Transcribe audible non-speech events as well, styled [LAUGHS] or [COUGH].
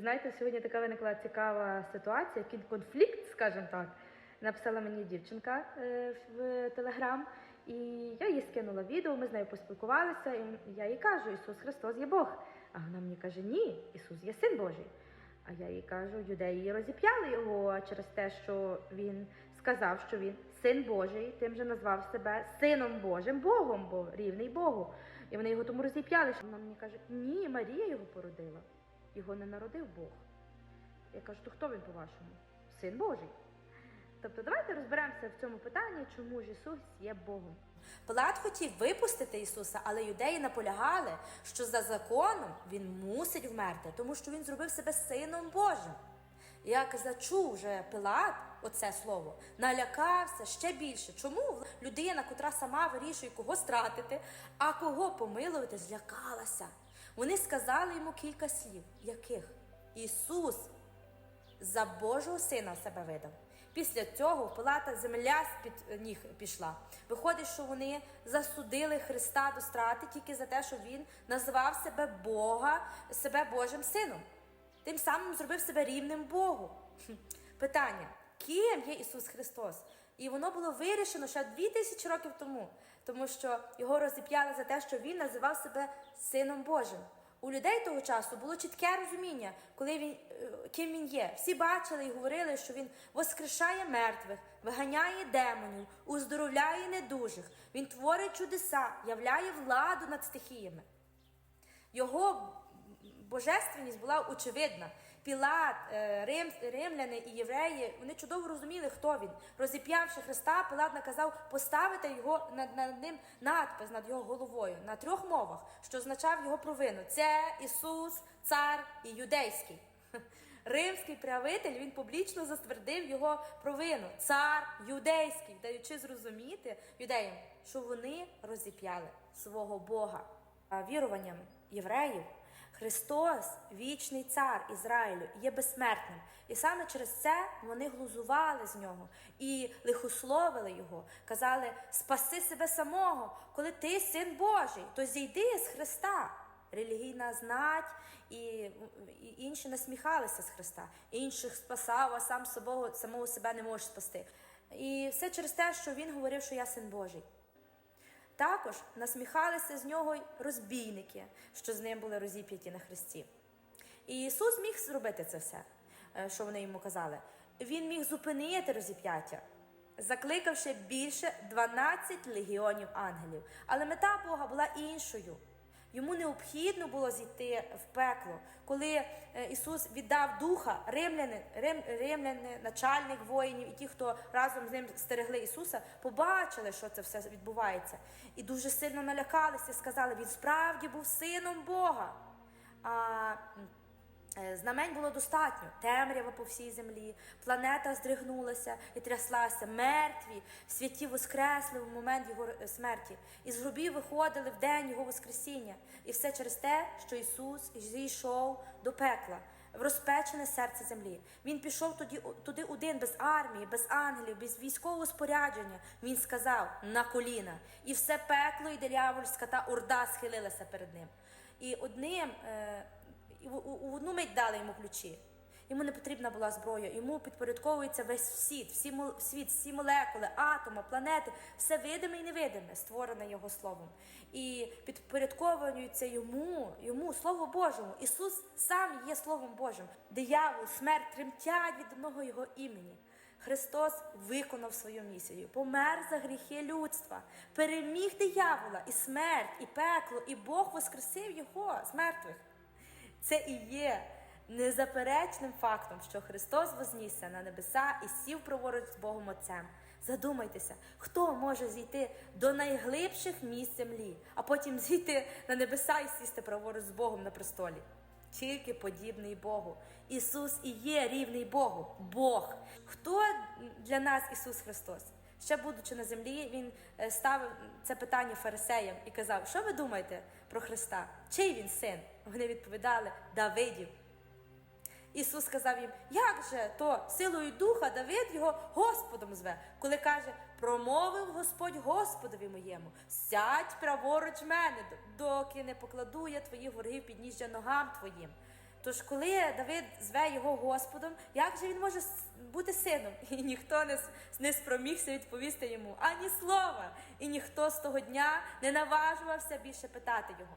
Знаєте, сьогодні така виникла цікава ситуація, конфлікт, скажімо так. Написала мені дівчинка е, в Телеграм, і я їй скинула відео, ми з нею поспілкувалися, і я їй кажу, Ісус Христос є Бог. А вона мені каже, ні, Ісус є Син Божий. А я їй кажу, юдеї розіп'яли його через те, що він сказав, що він син Божий, тим же назвав себе Сином Божим, Богом, бо рівний Богу. І вони його тому розіп'яли. Вона мені каже, ні, Марія його породила. Його не народив Бог. Я кажу, то хто він по-вашому? Син Божий. Тобто давайте розберемося в цьому питанні, чому ж Ісус є Богом. Пилат хотів випустити Ісуса, але юдеї наполягали, що за законом він мусить вмерти, тому що він зробив себе сином Божим. Як зачув вже Пилат оце слово, налякався ще більше. Чому людина, котра сама вирішує, кого стратити, а кого помилувати, злякалася? Вони сказали йому кілька слів, яких Ісус за Божого сина себе видав. Після цього в Пилата земля з-під ніг пішла. Виходить, що вони засудили Христа до страти тільки за те, що він назвав себе Бога, себе Божим сином. Тим самим зробив себе рівним Богу. Питання: ким є Ісус Христос? І воно було вирішено ще 2000 років тому, тому що його розіп'яли за те, що він називав себе Сином Божим. У людей того часу було чітке розуміння, коли він е, ким він є. Всі бачили і говорили, що він воскрешає мертвих, виганяє демонів, уздоровляє недужих. Він творить чудеса, являє владу над стихіями. Його божественність була очевидна. Пілат, е, рим, римляни і євреї вони чудово розуміли, хто він. Розіп'явши Христа, Пилат наказав поставити його над, над ним надпис над його головою на трьох мовах, що означав його провину. Це Ісус, Цар і Юдейський. [LAUGHS] Римський правитель він публічно затвердив його провину. Цар юдейський, даючи зрозуміти юдеям, що вони розіп'яли свого Бога. Віруванням євреїв Христос, вічний цар Ізраїлю, є безсмертним. І саме через це вони глузували з нього і лихословили його, казали: спаси себе самого, коли ти син Божий, то зійди з Христа. Релігійна знать і, і інші насміхалися з Христа, інших спасав, а сам собою, самого себе не може спасти. І все через те, що він говорив, що я син Божий. Також насміхалися з нього й розбійники, що з ним були розіп'яті на хресті. І Ісус міг зробити це все, е, що вони йому казали. Він міг зупинити розіп'яття, закликавши більше 12 легіонів ангелів. Але мета Бога була іншою. Йому необхідно було зійти в пекло, коли е, Ісус віддав духа римляни, рим, римляни, начальник воїнів і ті, хто разом з ним стерегли Ісуса, побачили, що це все відбувається, і дуже сильно налякалися, сказали, він справді був сином Бога. А Знамень було достатньо. Темрява по всій землі, планета здригнулася і тряслася, мертві, святі воскресли в момент його е, смерті. Із гробів виходили в день його Воскресіння. І все через те, що Ісус зійшов до пекла, в розпечене серце землі. Він пішов тоді, туди один без армії, без ангелів, без військового спорядження. Він сказав на коліна. І все пекло і диявольська та орда схилилася перед ним. І одним. Е, у, у одну мить дали йому ключі. Йому не потрібна була зброя, йому підпорядковується весь світ, всі світ, всі молекули, атоми, планети, все видиме і невидиме, створене його словом. І підпорядковуються йому, йому, Слову Божому. Ісус сам є Словом Божим. Диявол, смерть тремтять від одного його імені. Христос виконав свою місію, помер за гріхи людства, переміг диявола і смерть, і пекло, і Бог воскресив його з мертвих. Це і є незаперечним фактом, що Христос вознісся на небеса і сів праворуч з Богом Отцем. Задумайтеся, хто може зійти до найглибших місць землі, а потім зійти на небеса і сісти праворуч з Богом на престолі. Тільки подібний Богу. Ісус і є рівний Богу, Бог. Хто для нас Ісус Христос? Ще будучи на землі, він е, ставив це питання фарисеям і казав: Що ви думаєте про Христа? Чий він син? Вони відповідали Давидів. Ісус сказав їм, як же то силою духа Давид його Господом зве, коли каже, промовив Господь Господові моєму, сядь праворуч мене, доки не покладу я твоїх ворогів підніжжя ногам твоїм. Тож, коли Давид зве його Господом, як же він може бути сином? [LAUGHS] І ніхто не, не спромігся відповісти йому ані слова. І ніхто з того дня не наважувався більше питати його.